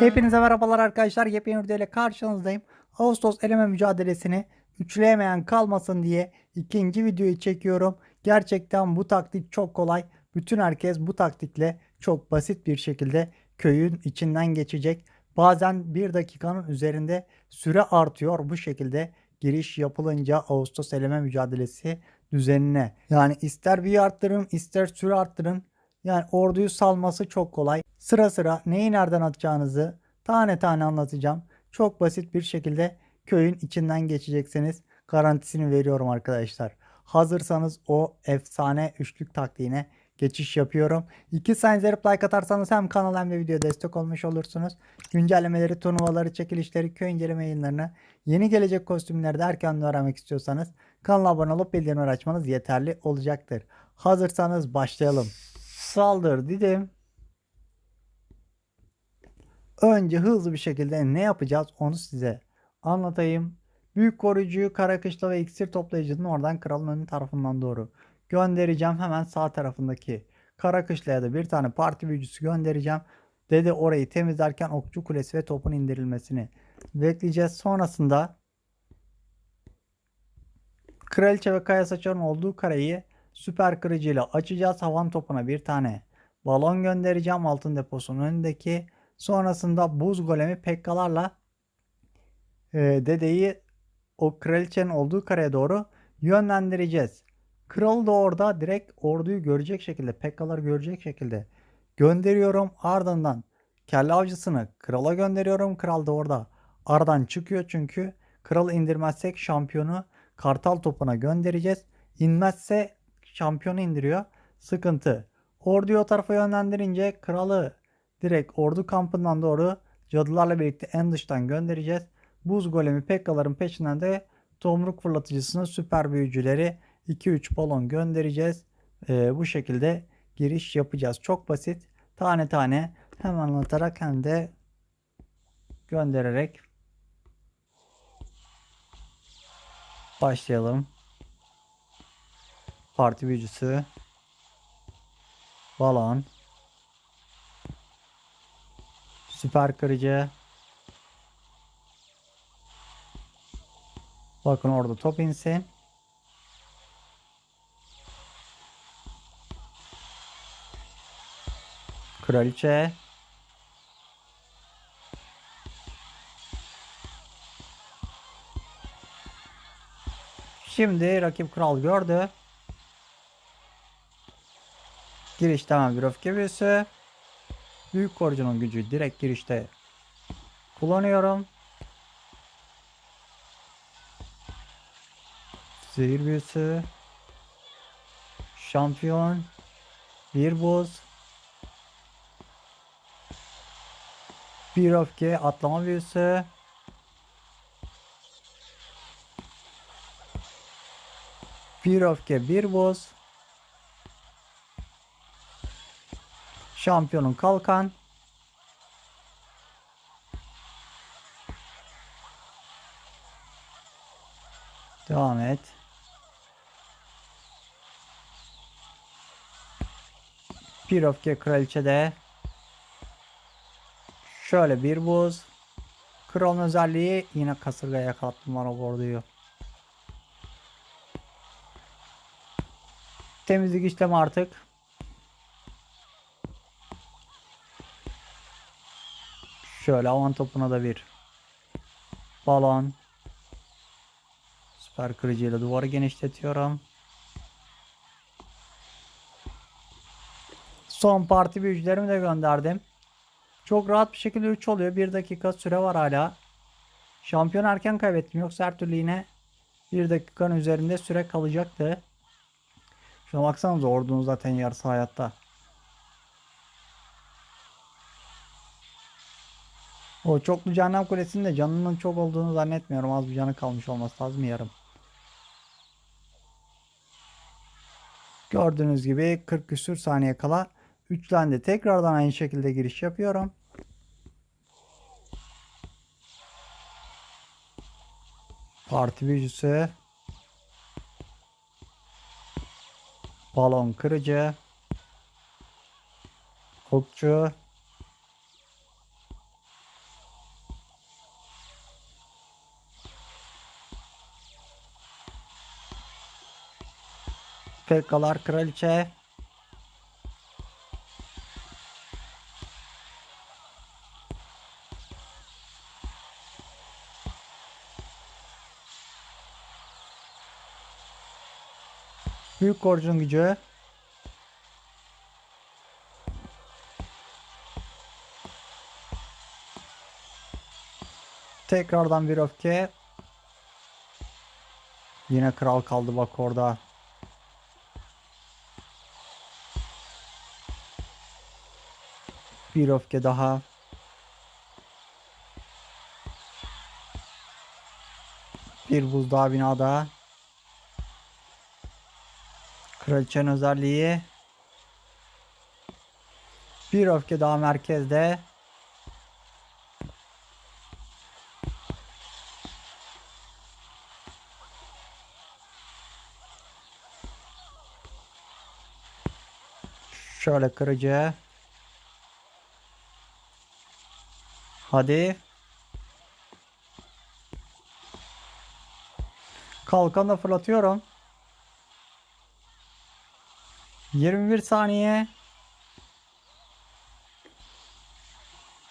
Hepinize merhabalar arkadaşlar. Yepyeni video ile karşınızdayım. Ağustos eleme mücadelesini üçleyemeyen kalmasın diye ikinci videoyu çekiyorum. Gerçekten bu taktik çok kolay. Bütün herkes bu taktikle çok basit bir şekilde köyün içinden geçecek. Bazen bir dakikanın üzerinde süre artıyor. Bu şekilde giriş yapılınca Ağustos eleme mücadelesi düzenine. Yani ister bir arttırın ister süre arttırın. Yani orduyu salması çok kolay. Sıra sıra neyi nereden atacağınızı tane tane anlatacağım. Çok basit bir şekilde köyün içinden geçeceksiniz. Garantisini veriyorum arkadaşlar. Hazırsanız o efsane üçlük taktiğine geçiş yapıyorum. İki saniye like atarsanız hem kanal hem de video destek olmuş olursunuz. Güncellemeleri, turnuvaları, çekilişleri, köy inceleme yayınlarını, yeni gelecek kostümleri de erken öğrenmek istiyorsanız kanala abone olup bildirimleri açmanız yeterli olacaktır. Hazırsanız başlayalım. Saldır dedim. Önce hızlı bir şekilde ne yapacağız onu size anlatayım. Büyük koruyucuyu Karakışla ve iksir toplayıcının oradan kralın önü tarafından doğru göndereceğim. Hemen sağ tarafındaki Karakışla'ya da bir tane parti büyücüsü göndereceğim. Dede orayı temizlerken okçu kulesi ve topun indirilmesini bekleyeceğiz. Sonrasında Kraliçe ve Kaya Saçar'ın olduğu kareyi süper kırıcıyla açacağız. Havan topuna bir tane balon göndereceğim altın deposunun önündeki. Sonrasında buz golemi pekkalarla e, dedeyi o kraliçenin olduğu kareye doğru yönlendireceğiz. Kralı da orada direkt orduyu görecek şekilde, pekkaları görecek şekilde gönderiyorum. Ardından kelle avcısını krala gönderiyorum. Kral da orada aradan çıkıyor çünkü kralı indirmezsek şampiyonu kartal topuna göndereceğiz. İnmezse şampiyonu indiriyor. Sıkıntı. Orduyu o tarafa yönlendirince kralı direkt ordu kampından doğru cadılarla birlikte en dıştan göndereceğiz. Buz golemi pekkaların peşinden de tomruk fırlatıcısını süper büyücüleri 2-3 balon göndereceğiz. Ee, bu şekilde giriş yapacağız. Çok basit. Tane tane hem anlatarak hem de göndererek başlayalım. Parti büyücüsü. Balon süper kırıcı. Bakın orada top insin. Kraliçe Şimdi rakip kral gördü. Giriş tamam bir öfke büyüsü. Büyük korucunun gücü direkt girişte kullanıyorum. Zehir büyüsü. Şampiyon. Bir buz. Bir öfke atlama büyüsü. Bir öfke bir buz. Şampiyonun kalkan. Devam et. Bir öfke kraliçede. Şöyle bir buz. Kralın özelliği yine kasırgaya yakalattım bana orduyu. Temizlik işlemi artık. Şöyle avan topuna da bir balon. Süper kırıcıyla duvarı genişletiyorum. Son parti büyücülerimi de gönderdim. Çok rahat bir şekilde 3 oluyor. 1 dakika süre var hala. Şampiyon erken kaybettim. Yoksa her türlü yine 1 dakikanın üzerinde süre kalacaktı. Şuna baksanıza ordunun zaten yarısı hayatta. O çoklu cehennem kulesinin de canının çok olduğunu zannetmiyorum. Az bir canı kalmış olması lazım yarım. Gördüğünüz gibi 40 küsür saniye kala üçlendi. Tekrardan aynı şekilde giriş yapıyorum. Parti büyücüsü. Balon kırıcı. Okçu. Pekkalar kraliçe. Büyük korcun gücü. Tekrardan bir öfke. Yine kral kaldı bak orada. Bir öfke daha. Bir buz daha binada. Kraliçenin özelliği. Bir öfke daha merkezde. Şöyle kırıcı. Hadi. Kalkanı fırlatıyorum. 21 saniye.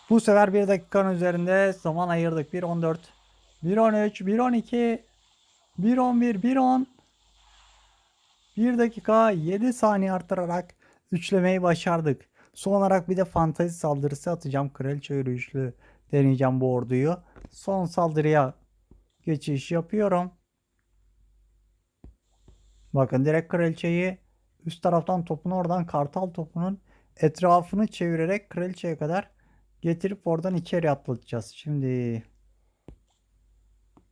Bu sefer 1 dakikanın üzerinde zaman ayırdık. 1.14, 1.13, 1.12, 1.11, 1.10. 1 dakika 7 saniye artırarak üçlemeyi başardık. Son olarak bir de fantazi saldırısı atacağım. Kraliçe yürüyüşlü deneyeceğim bu orduyu. Son saldırıya geçiş yapıyorum. Bakın direkt kraliçeyi üst taraftan topunu oradan kartal topunun etrafını çevirerek kraliçeye kadar getirip oradan içeri atlatacağız. Şimdi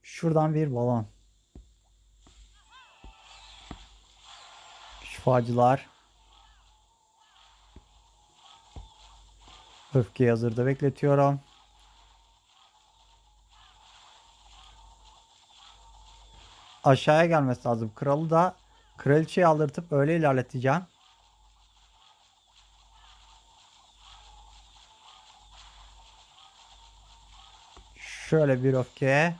şuradan bir balon. Şifacılar. Öfkeyi hazırda bekletiyorum. Aşağıya gelmesi lazım. Kralı da kraliçeyi aldırtıp öyle ilerleteceğim. Şöyle bir öfke.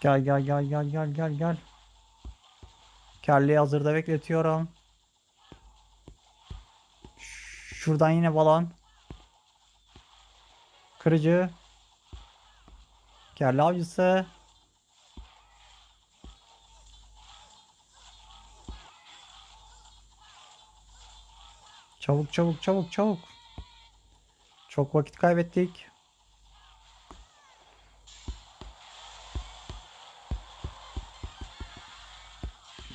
Gel gel gel gel gel gel gel. Kelleyi hazırda bekletiyorum. Şuradan yine balon. Kırıcı. Kelle avcısı. Çabuk çabuk çabuk çabuk. Çok vakit kaybettik.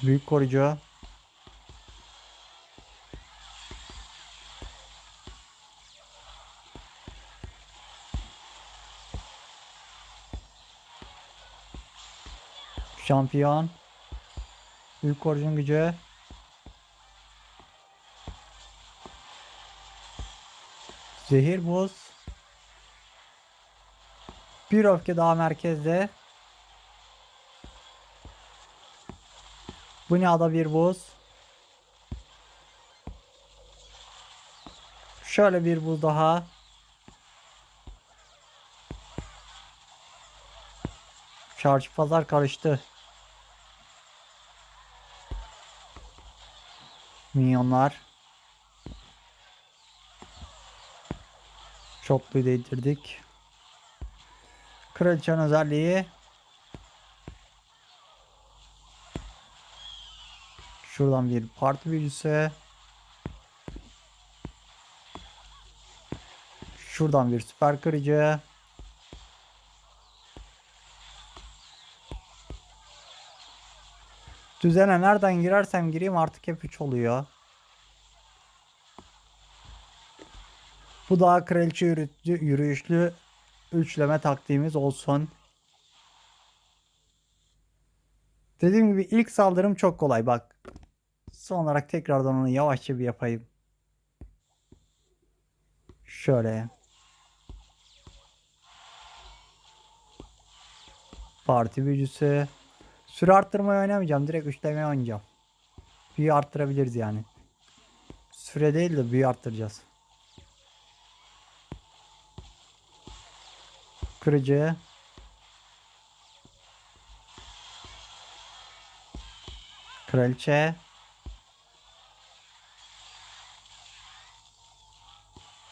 Büyük koruyucu. Şampiyon. Büyük koruyucunun gücü. Zehir buz. Bir öfke daha merkezde. Bunya'da bir buz. Şöyle bir buz daha. Çarşı pazar karıştı. Minyonlar. Çoklu değdirdik. Kraliçenin özelliği. Şuradan bir parti büyücüsü. Şuradan bir süper kırıcı. Düzene nereden girersem gireyim artık hep 3 oluyor. Bu daha kraliçe yürütü, yürüyüşlü üçleme taktiğimiz olsun. Dediğim gibi ilk saldırım çok kolay bak. Son olarak tekrardan onu yavaşça bir yapayım. Şöyle. Parti büyücüsü. Süre arttırmayı oynamayacağım. Direkt üçlemeye oynayacağım. Büyü arttırabiliriz yani. Süre değil de büyü arttıracağız. Kırıcı. Kraliçe.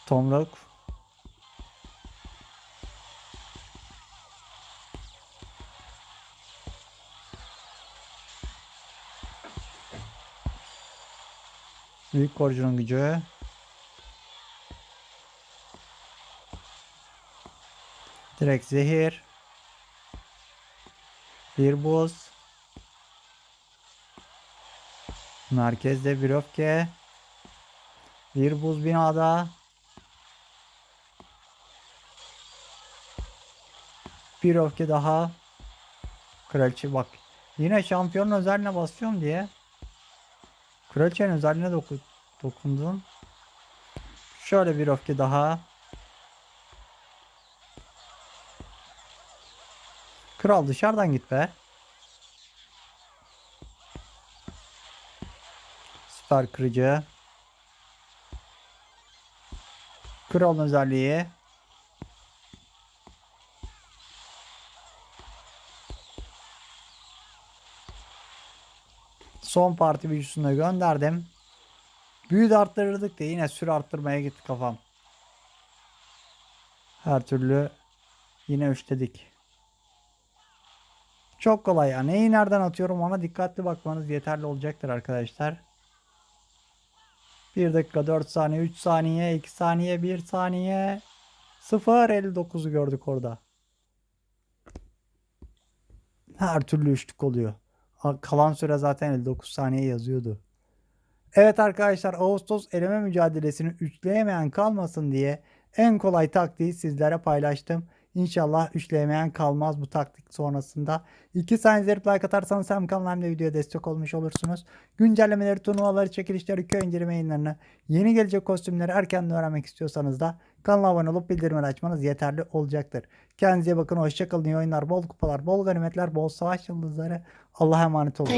Tomruk. Büyük korucunun gücü. Direkt zehir. Bir buz. Merkezde bir öfke. Bir buz binada. Bir öfke daha. Kraliçe bak. Yine şampiyonun özelliğine basıyorum diye. Kraliçenin özelliğine doku dokundum. Şöyle bir öfke daha. Kral dışarıdan git be. Süper kırıcı. Kralın özelliği. Son parti büyüsünü de gönderdim. Büyü de arttırırdık da yine süre arttırmaya gitti kafam. Her türlü yine üçledik. Çok kolay ya. Neyi nereden atıyorum ona dikkatli bakmanız yeterli olacaktır arkadaşlar. 1 dakika 4 saniye 3 saniye 2 saniye 1 saniye 0 59'u gördük orada. Her türlü üçlük oluyor. Kalan süre zaten 59 saniye yazıyordu. Evet arkadaşlar Ağustos eleme mücadelesini üçleyemeyen kalmasın diye en kolay taktiği sizlere paylaştım. İnşallah üçleyemeyen kalmaz bu taktik sonrasında. 2 saniye izleyip like atarsanız hem kanal hem de videoya destek olmuş olursunuz. Güncellemeleri, turnuvaları, çekilişleri, köy indirme yayınlarını, yeni gelecek kostümleri erkenden öğrenmek istiyorsanız da kanala abone olup bildirimleri açmanız yeterli olacaktır. Kendinize bakın, hoşçakalın, iyi oyunlar, bol kupalar, bol ganimetler, bol savaş yıldızları. Allah'a emanet olun.